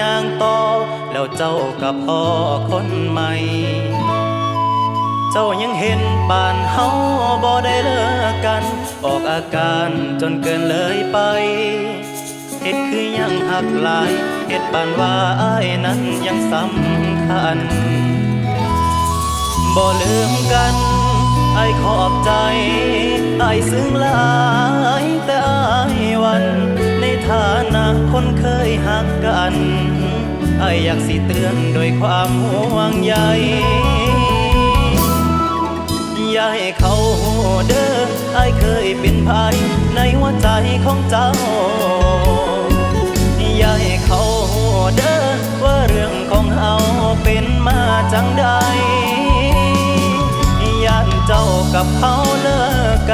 ย่างต่อ แล้วเจ้ากับพ่อคนใหม่ เจ้ายังเห็นป่านเฮาบ่ได้เลิกกัน ออกอาการจนเกินเลยไปเฮ็ดคือยังหักหลายเฮ็ดปานว่าอ้ายนั้นยังสำคัญบ่ลืมกันไอายขอบใจไอายซึ้งหลายแต่อายวัน ฐานะคนเคยหักกันไออยากสิเตือนโดยความห่วงใยอย่าให้เขาหูเด้อไอเคยเป็นภัยในหัวใจของเจ้า อย่าให้เขาหูเด้อว่าเรื่องของเฮาเป็นมาจังใดย่านเจ้ากับเขาเลิกกัน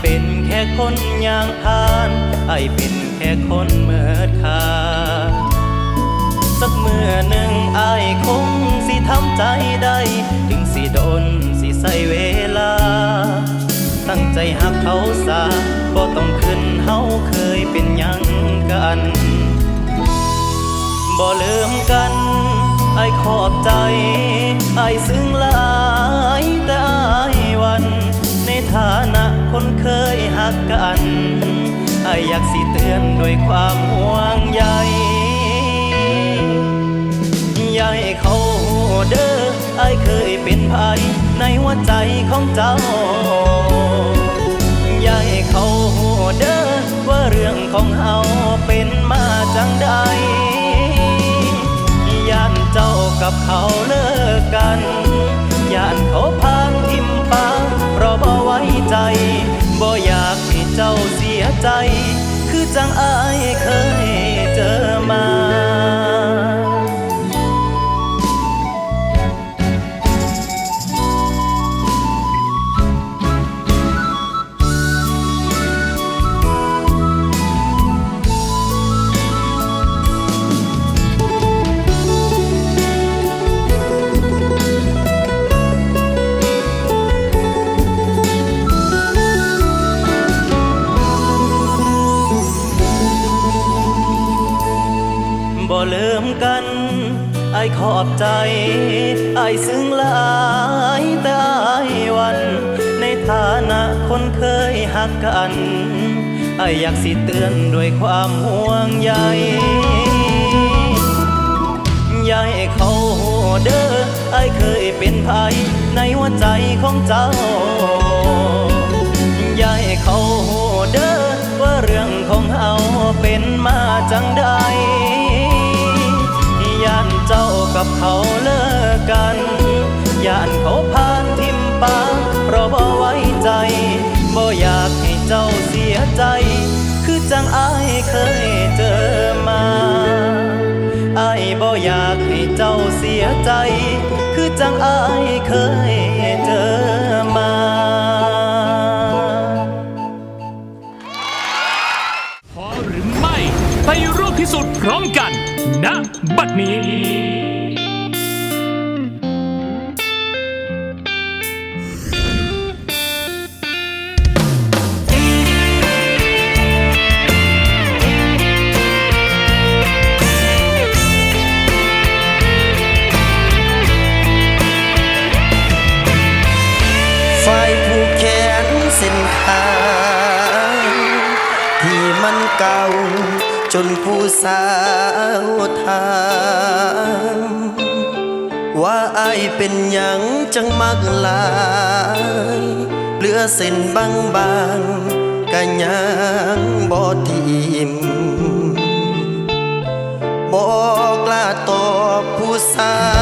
เป็นแค่คนย่างผ่าน ไอเป็นแค่คนเมิดคาสักเมื่อหนึ่งไอคงสิทำใจได้ ถึงสิโดนสิใส่เวลา ตั้งใจหักเขาสาบ่ต้องขึ้นเฮาเคยเป็นยังกันบ่ลืมกัน ไอขอบใจ ไอซึ้งลาักกันไอยอยากสิเตือนด้วยความห่วงใยอยาให้เขาเด้อไอเคยเป็นภัยในหัวใจของเจ้าอยาให้เขาเด้อว่าเรื่องของเฮาเป็นมาจังใดย่านเจ้ากับเขาเลิกกันย่านเขาพางทิมปาเพราะบ่ไว้ใจ บ่อยากให้เจ้าเสียใจ คือจังอายเคยเจอมาายขอบใจไอายซึ้งหลายแต่อายวัน ในฐานะคนเคยหักกันไอายอยากสิเตือนด้วยความห่วงใยยาให้เขาหูเด้อไอายเคยเป็นภัยในหัวใจของเจ้า เขาเลิกกันย่านเขาพานทิมปาเพราะบ่ไว้ใจบ่อยากให้เจ้าเสียใจ คือจังอายเคยเจอมาอายบ่อยากให้เจ้าเสียใจ คือจังอายเคยเจอมาพอหรือไม่ ไปร่วมพิสูจน์พร้อมกันณบัดนี้ จนผู้สาวถามว่าอายเป็นหยังจังมักหลายเหลือเส้นบางบางๆก็ยังบ่ทิมบอกลาตอบผู้สาว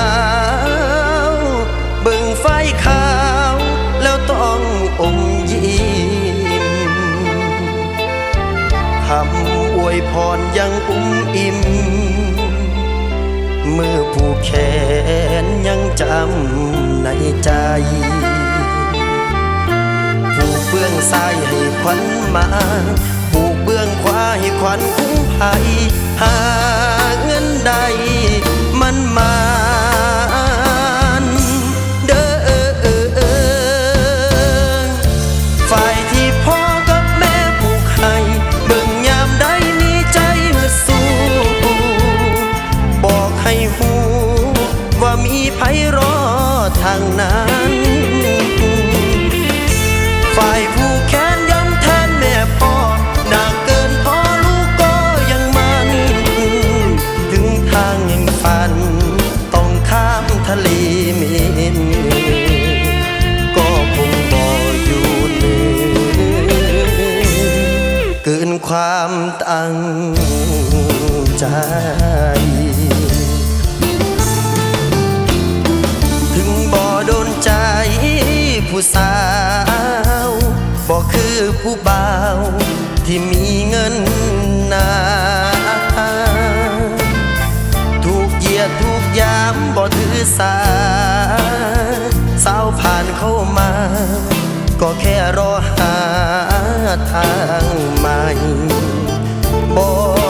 วยพรยังอุ้มอิ่มเมื่อผู้แขนยังจำในใจ ผูกเบื้องซ้ายให้ควันมา ผูกเบื้องขวันคุ้มภัยหาเงินใด ใจ ถึงบ่โดนใจผู้สาว บ่คือผู้บ่าว ที่มีเงินนาถูกเหยียดถูกยามบ่ถือสาสาวผ่านเข้ามา ก็แค่รอหาทางใหม่บ่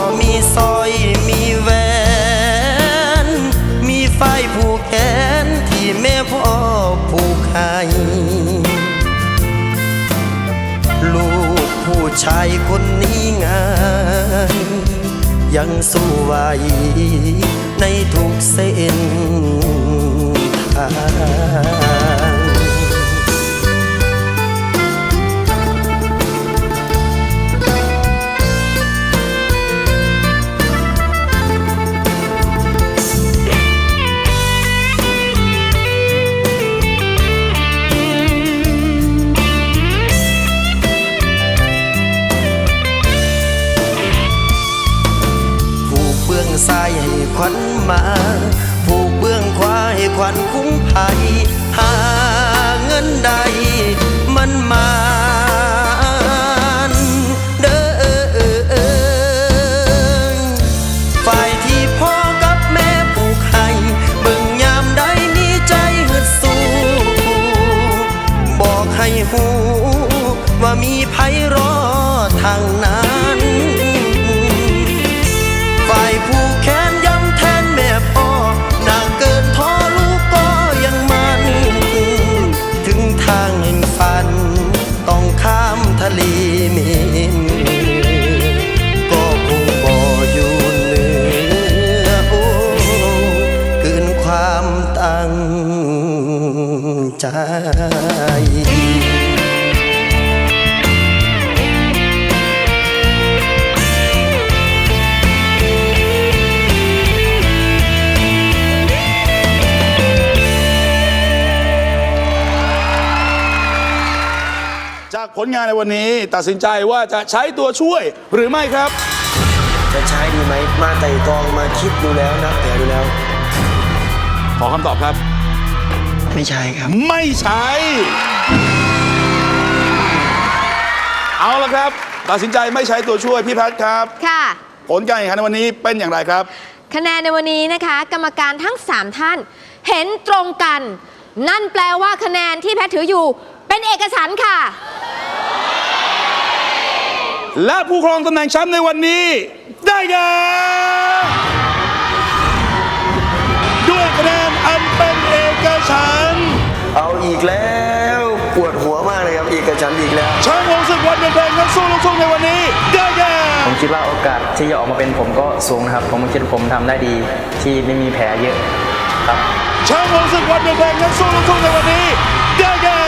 ชายคนนี้งานยังสู้ไหวในทุกเส้นทาง วาให้ควันคุ้มภัย หาเงินใด มันมานเด้อฝ่ายที่พ่อกับแม่ปลูกให้เบิ่งยามใดมีใจฮึดสู้บอกให้หูว่ามีไผรอทางนั้น ลงานในวันนี้ ตัดสินใจว่าจะใช้ตัวช่วยหรือไม่ครับ จะใช้ดีไหมมาไต่ตรองมาคิดดูแล้วนะแต่ดูแล้ว ขอคำตอบครับ ไม่ใช่ครับ ไม่ใช้ เอาละครับ ตัดสินใจไม่ใช้ตัวช่วยพี่แพทย์ครับ ค่ะ ผลการแข่งขันในวันนี้เป็นอย่างไรครับ คะแนนในวันนี้นะคะ กรรมการทั้ง 3 ท่าน เห็นตรงกัน นั่นแปลว่าคะแนนที่แพทย์ถืออยู่ เป็นเอกฉันท์ค่ะ และผู้ครองตำแหน่งแชมป์ในวันนี้ ได้แก่ด้วยคะแนนอันเป็นเอกฉันท์เอาอีกแล้วปวดหัวมากเลยครับอีกกับฉันอีกแล้ว แชมป์วงศึกวันเดือนเพลงนักสู้ลูกทุ่งในวันนี้ ได้แก่ ผมคิดว่าโอกาสที่จะออกมาเป็นผมก็สูงนะครับ ผมคิดว่าผมทำได้ดีที่ไม่มีแผลเยอะครับ แชมป์วงศึกวันเดือนเพลงนักสู้ลูกทุ่งในวันนี้ ได้แก่